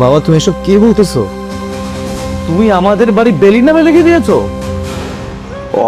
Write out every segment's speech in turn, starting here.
বাবা, তুমি এসব কে বলতেছো? তুমি আমাদের বাড়ি বেলি নামে লিখে দিয়েছ?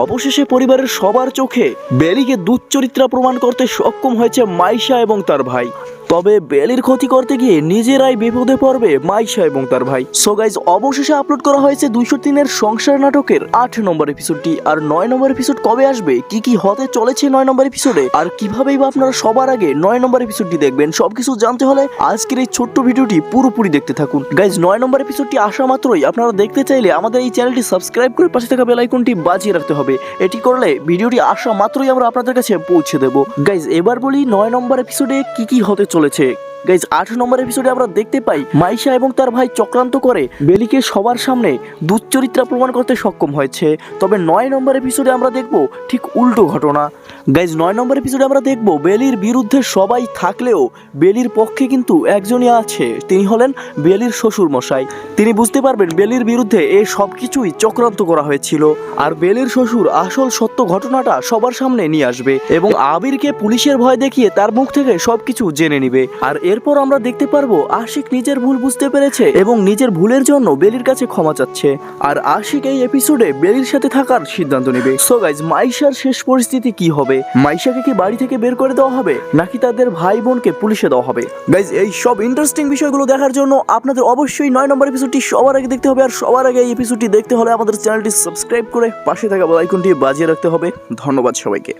অবশেষে পরিবারের সবার চোখে বেলিকে দুচ্চরিত্রা প্রমাণ করতে সক্ষম হয়েছে মাইশা এবং তার ভাই। তবে বেলির ক্ষতি করতে গিয়ে নিজেরাই বিপদে পড়বে মাইশা এবং তার ভাই। সো গাইজ অবশেষে আপলোড করা হয়েছে দুইশো তিনের সংসার নাটকের আট নম্বর এপিসোডটি আর নয় নম্বর এপিসোড কবে আসবে? কি কি হতে চলেছে নয় নম্বর এপিসোডে আর কিভাবেই বা আপনারা সবার আগে নয় নম্বর এপিসোডটি দেখবেন, সবকিছু জানতে হলে আজকের এই ছোট্ট ভিডিওটি পুরোপুরি দেখতে থাকুন। গাইজ নয় নম্বর এপিসোডটি আসা মাত্রই আপনারা দেখতে চাইলে আমাদের এই চ্যানেলটি সাবস্ক্রাইব করে পাশে থাকা বেল আইকনটি বাজিয়ে রাখতে হবে। এটি করলে ভিডিওটি আসা মাত্রই আমরা আপনাদের কাছে পৌঁছে দেবো। গাইজ এবার বলি নয় নম্বর এপিসোডে কি কি হতে চলেছে গাইজ, আট নম্বর এপিসোডে আমরা দেখতে পাই মাইশা এবং তার ভাই চক্রান্ত করে বেলিকে সবার সামনে দুচ্চরিত্রা প্রমাণ করতে সক্ষম হয়েছে। তবে নয় নম্বর এপিসোডে আমরা দেখব ঠিক উল্টো ঘটনা। গাইজ নয় নম্বর এপিসোডে আমরা দেখব বেলির বিরুদ্ধে সবাই থাকলেও বেলির পক্ষে কিন্তু একজনই আছে। তিনি হলেন বেলির শ্বশুর মশাই তিনি বুঝতে পারবেন বেলির বিরুদ্ধে এই সব কিছুই চক্রান্ত করা হয়েছিল। আর বেলির শ্বশুর আসল সত্য ঘটনাটা সবার সামনে নিয়ে আসবে এবং আবিরকে পুলিশের ভয় দেখিয়ে তার মুখ থেকে সবকিছু জেনে নিবে। আর এরপর আমরা দেখতে পারব আশিক নিজের ভুল বুঝতে পেরেছে এবং নিজের ভুলের জন্য বেলির কাছে ক্ষমা চাচ্ছে। আর আশিক এই এপিসোডে বেলির সাথে থাকার সিদ্ধান্ত নেবে। সো গাইজ মাইশার শেষ পরিস্থিতি কি হবে? মাইশাকে কি বাড়ি থেকে বের করে দেওয়া হবে? নাকি তাদের ভাই বোনকে পুলিশে দেওয়া হবে? গাইজ এই সব ইন্টারেস্টিং বিষয়গুলো দেখার জন্য আপনাদের অবশ্যই নয় নম্বর এপিসোডটি সবার আগে দেখতে হবে। আর সবার আগে এই এপিসোডটি দেখতে হলে আমাদের চ্যানেলটি সাবস্ক্রাইব করে পাশে থাকা বেল আইকনটি বাজিয়ে রাখতে হবে। ধন্যবাদ সবাইকে।